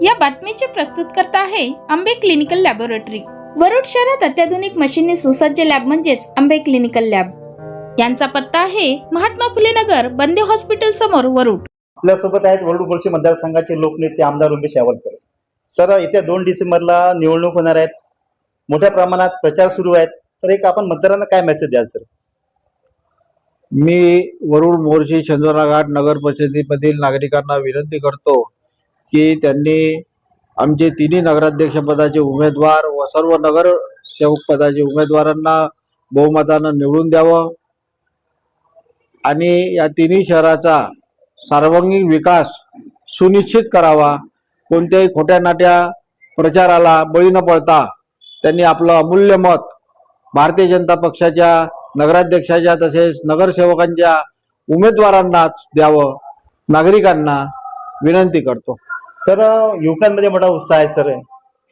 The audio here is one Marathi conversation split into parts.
या बातमीचे प्रस्तुत करता आहे आंबे क्लिनिकल लॅबोरेटरी. वरुड शहरात अत्याधुनिक मशीनने सुसज्ज लॅब म्हणजेच आंबे क्लिनिकल लॅब. यांचा पत्ता आहे महात्मा फुले नगर बंदे हॉस्पिटल समोर वरुड. आपल्यासोबत आहेत वरुड बोळशी मतदारसंघाचे लोकनेते आमदार उमेश यावलकर. सर येत्या दोन डिसेंबरला निवडणूक होणार आहेत. मोठ्या प्रमाणात प्रचार सुरू आहेत. तर एक आपण मतदारांना काय मेसेज द्याल सर मी वरुड मोर्शी चंद्रा घाट नगर परिषदेमधील नागरिकांना विनंती करतो की त्यांनी आमचे तिन्ही नगराध्यक्षपदाचे उमेदवार व सर्व नगरसेवक पदाचे उमेदवारांना बहुमतानं निवडून द्यावं. आणि या तिन्ही शहराचा सर्वांगीण विकास सुनिश्चित करावा. कोणत्याही खोट्या नाट्या प्रचाराला बळी न पडता त्यांनी आपलं अमूल्य मत भारतीय जनता पक्षाच्या नगराध्यक्षाच्या तसेच नगरसेवकांच्या उमेदवारांनाच द्यावं. नागरिकांना विनंती करतो. सर युवकांमध्ये मोठा उत्साह आहे सर.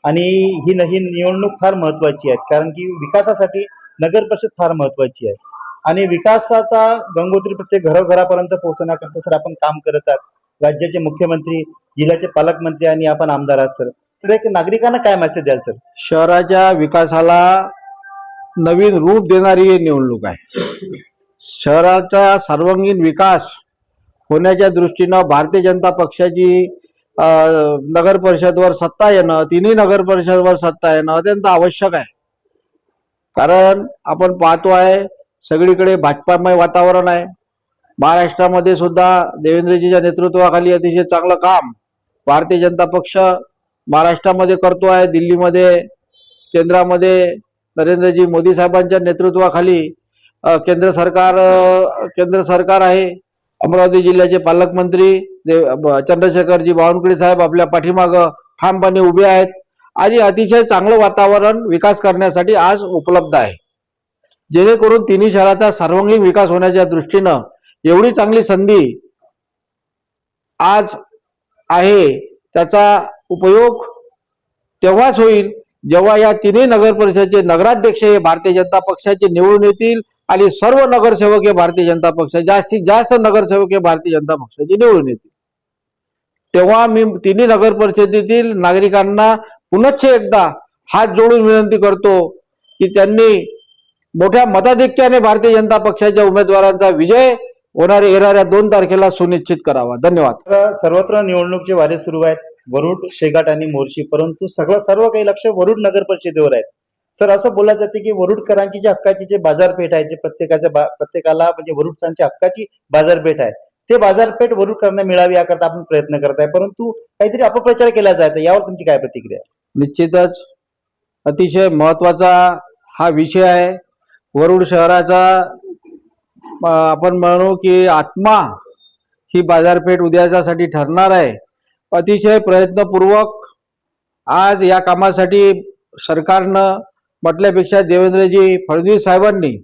आणि ही ही निवडणूक फार महत्वाची आहे कारण की विकासासाठी नगर परिषद फार महत्वाची आहे. आणि विकासाचा गंगोत्री प्रत्येक घरोघरापर्यंत पोहोचण्याकरता सर आपण काम करत आहात. राज्याचे मुख्यमंत्री जिल्ह्याचे पालकमंत्री आणि आपण आमदार आहात सर. तर एक नागरिकांना काय मेसेज द्याल सर? शहराच्या विकासाला नवीन रूप देणारी ही निवडणूक आहे. शहराचा सर्वांगीण विकास होण्याच्या दृष्टीनं भारतीय जनता पक्षाची नगर परिषदवर सत्ता येणं तिन्ही नगर परिषदवर सत्ता येणं अत्यंत आवश्यक आहे. कारण आपण पाहतो आहे सगळीकडे भाजपामय वातावरण आहे. महाराष्ट्रामध्ये सुद्धा देवेंद्रजीच्या नेतृत्वाखाली अतिशय चांगलं काम भारतीय जनता पक्ष महाराष्ट्रामध्ये करतो आहे. दिल्लीमध्ये केंद्रामध्ये नरेंद्रजी मोदी साहेबांच्या नेतृत्वाखाली केंद्र सरकार केंद्र सरकार आहे. अमरावती जिल्ह्याचे पालकमंत्री देव- चंद्रशेखरजी बावनकुळे साहेब आपल्या पाठीमागं ठामपणे उभे आहेत आणि अतिशय चांगलं वातावरण विकास करण्यासाठी आज उपलब्ध आहे. जेणेकरून तिन्ही शहराचा सर्वांगीण विकास होण्याच्या दृष्टीनं एवढी चांगली संधी आज आहे त्याचा उपयोग तेव्हाच होईल जेव्हा या तिन्ही नगर परिषदेचे नगराध्यक्ष हे भारतीय जनता पक्षाचे निवडून येतील आणि सर्व नगरसेवक हे भारतीय जनता पक्ष जास्तीत जास्त नगरसेवक हे भारतीय जनता पक्षाचे निवडून येतील. तेव्हा मी तिन्ही नगर परिषदेतील नागरिकांना पुनश्च एकदा हात जोडून विनंती करतो की त्यांनी मोठ्या मताधिक्याने भारतीय जनता पक्षाच्या उमेदवारांचा विजय होणारे येणाऱ्या दोन तारखेला सुनिश्चित करावा. धन्यवाद. तर सर्वत्र निवडणूकचे वारे सुरू आहेत. वरुड शेगाट आणि मोर्शी. परंतु सगळं सर्व काही लक्ष वरुड नगर परिषदेवर आहे. सर असं बोललं जाते की वरुडकरांची जी हक्काची जे बाजारपेठ आहे जे प्रत्येकाच्या बा- प्रत्येकाला म्हणजे वरुडचांची हक्काची बाजारपेठ आहे ते बाजारपेठ वरुडकरांना मिळावी याकरता आपण प्रयत्न करत आहे परंतु काहीतरी अपप्रचार केला जात आहे. यावर तुमची काय प्रतिक्रिया निश्चितच अतिशय महत्त्वाचा हा विषय आहे. वरुड शहराचा आपण म्हणू की आत्मा ही बाजारपेठ उद्याच्यासाठी ठरणार आहे. अतिशय प्रयत्नपूर्वक आज या कामासाठी सरकारनं म्हटल्यापेक्षा देवेंद्रजी फडणवीस साहेबांनी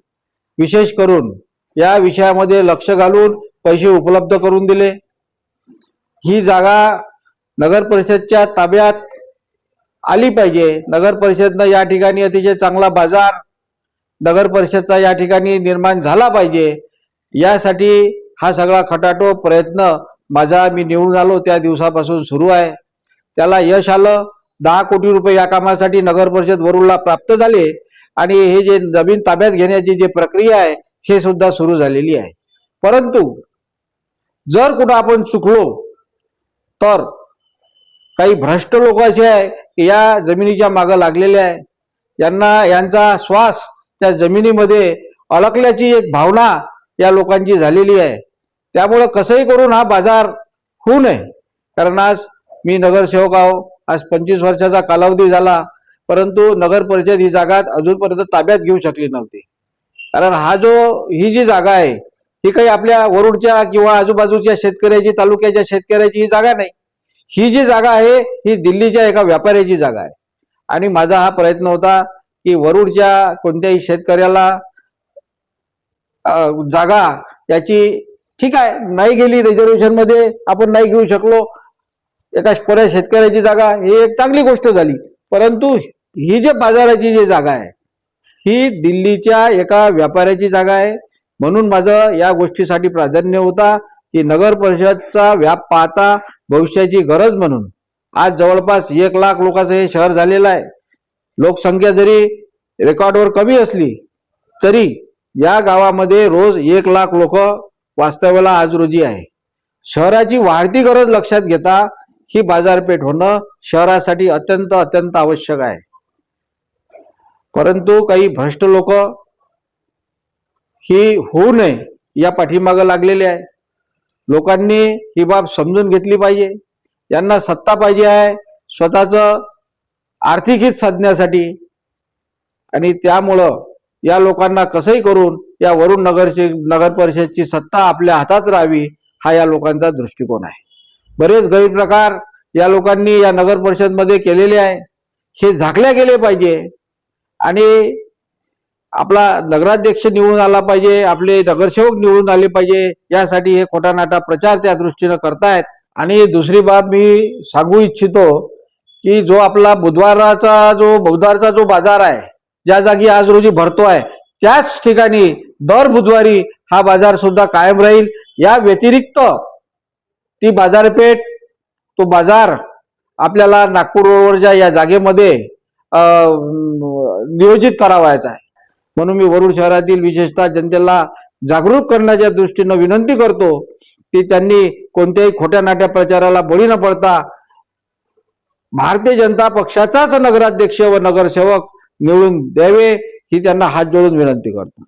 विशेष करून या विषयामध्ये लक्ष घालून पैसे उपलब्ध करून दिले. ही जागा नगर परिषदच्या ताब्यात आली पाहिजे. नगर परिषदनं या ठिकाणी अतिशय चांगला बाजार नगर परिषदचा या ठिकाणी निर्माण झाला पाहिजे. यासाठी हा सगळा खटाटो प्रयत्न माझा मी निवडून आलो त्या दिवसापासून सुरू आहे. त्याला यश आलं. दहा कोटी रुपये या कामासाठी नगर परिषद वरुडला प्राप्त झाले आणि हे जे जमीन ताब्यात घेण्याची जी प्रक्रिया आहे हे सुद्धा सुरू झालेली आहे. परंतु जर कुठं आपण चुकलो तर काही भ्रष्ट लोक असे आहे की या जमिनीच्या मागं लागलेले आहे. यांना यांचा श्वास त्या जमिनीमध्ये अडकल्याची एक भावना या लोकांची झालेली आहे. त्यामुळं कसंही करून हा बाजार होऊ नये. कारण आज मी नगरसेवक आहो. आज पंचवीस वर्षाचा कालावधी झाला. परंतु नगर परिषद ही जागा अजूनपर्यंत ताब्यात घेऊ शकली नव्हती. कारण हा जो ही जी जागा आहे ही काही आपल्या वरुडच्या किंवा आजूबाजूच्या शेतकऱ्याची तालुक्याच्या शेतकऱ्याची ही जागा नाही. ही जी जागा आहे ही दिल्लीच्या एका व्यापाऱ्याची जागा आहे. आणि माझा हा प्रयत्न होता की वरुडच्या कोणत्याही शेतकऱ्याला जागा याची ठीक आहे नाही गेली रिझर्वेशनमध्ये आपण नाही घेऊ शकलो. एका कोण्या शेतकऱ्याची जागा ही एक चांगली गोष्ट झाली. परंतु ही जे बाजाराची जी जागा आहे ही दिल्लीच्या एका व्यापाऱ्याची जागा आहे. म्हणून माझं या गोष्टीसाठी प्राधान्य होता की नगर परिषदचा व्याप पाहता भविष्याची गरज म्हणून. आज जवळपास एक लाख लोकांचं हे शहर झालेलं आहे. लोकसंख्या जरी रेकॉर्डवर कमी असली तरी या गावामध्ये रोज एक लाख लोक वास्तव्याला आज रोजी आहे. शहराची वाढती गरज लक्षात घेता ही बाजारपेठ होणं शहरासाठी अत्यंत अत्यंत आवश्यक आहे. परंतु काही भ्रष्ट लोक ही होऊ नये या पाठीमागं लागलेले आहे. लोकांनी ही बाब समजून घेतली पाहिजे. यांना सत्ता पाहिजे आहे स्वतःचं आर्थिक हित साधण्यासाठी. आणि त्यामुळं या लोकांना कसंही करून या वरुण नगरची नगर परिषदची सत्ता आपल्या हातात राहावी हा या लोकांचा दृष्टिकोन आहे. बरेच गैरप्रकार या लोकांनी या नगर परिषदमध्ये केलेले आहे. हे झाकल्या गेले पाहिजे. आणि आपला नगराध्यक्ष निवडून आला पाहिजे आपले नगरसेवक निवडून आले पाहिजे यासाठी हे खोटा नाटा प्रचार त्या दृष्टीनं करतायत. आणि दुसरी बाब मी सांगू इच्छितो की जो आपला बुधवाराचा जो बुधवारचा जो बाजार आहे ज्या जागी आज रोजी भरतो आहे त्याच ठिकाणी दर बुधवारी हा बाजार सुद्धा कायम राहील. या व्यतिरिक्त ती बाजारपेठ तो बाजार आपल्याला नागपूर रोडवरच्या या जागेमध्ये नियोजित करावायचा आहे. म्हणून मी वरुड शहरातील विशेषतः जनतेला जागरूक करण्याच्या दृष्टीनं विनंती करतो की त्यांनी कोणत्याही खोट्या नाट्या प्रचाराला बळी न पडता भारतीय जनता पक्षाचाच नगराध्यक्ष व नगरसेवक निवडून द्यावे ही त्यांना हात जोडून विनंती करतो.